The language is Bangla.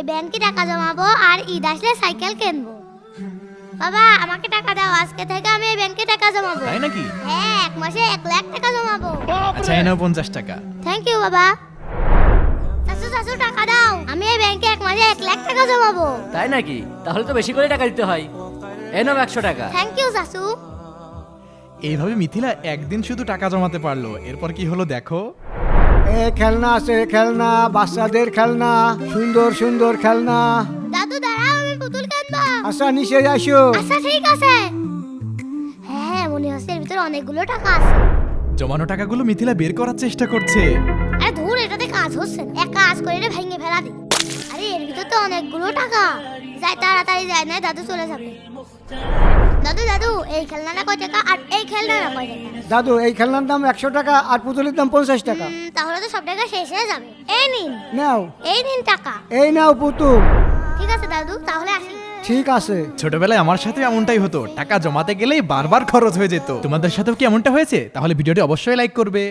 এই ব্যাংকে টাকা জমাবো আর ঈদ আসলে সাইকেল কিনবো। বাবা আমাকে টাকা দাও আজকে থেকে আমি এই ব্যাংকে টাকা জমাবো। তাই নাকি? হ্যাঁ এক মাসে এক লাখ টাকা জমাবো। আচ্ছা এই নাও পঞ্চাশ টাকা। থ্যাংক ইউ বাবা। চাচু চাচু টাকা দাও। আমি এই ব্যাংকে এক মাসে এক লাখ টাকা জমাবো। তাই নাকি? তাহলে তো বেশি করে টাকা দিতে হয়। এই নাও একশো টাকা। থ্যাংক ইউ চাচু। এইভাবে মিথিলা একদিন শুধু টাকা জমাতে পারল। এরপর কি হলো দেখো? এ খেলনা আছে খেলনা বাচ্চাদের খেলনা সুন্দর সুন্দর খেলনা। দাদু দাঁড়াও আমি পুতুল কিনবো আচ্ছা নিচে আসো আচ্ছা ঠিক আছে। হ্যাঁ মনে হচ্ছে এর ভিতরে অনেকগুলো টাকা আছে। জমানো টাকাগুলো মিথিলা বের করার চেষ্টা করছে। আরে ধুর এটাতে কাজ হচ্ছে না। এক কাজ করে এটা ভেঙে ফেলা দি। আরে এর ভিতর তো অনেকগুলো টাকা। যাই তাড়াতাড়ি যায় না দাদু চলে যাবে। দাদু দাদু এই খেলনাটা কয় টাকা? আর এই খেলনাটা কয় টাকা? দাদু এই খেলনার দাম একশো টাকা আর পুতুলের দাম পঞ্চাশ টাকা। উম, তাহলে তো সব টাকা শেষ হয়ে যাবে। এই নিন। নাও। এই নিন টাকা। এই নাও পুতুল। ঠিক আছে দাদু তাহলে আসি। ঠিক আছে। ছোটবেলায় আমার সাথে এমনটাই হতো টাকা জমাতে গেলেই বারবার খরচ হয়ে যেত। তোমাদের সাথেও কি এমনটা হয়েছে? তাহলে ভিডিওটি অবশ্যই লাইক করবে।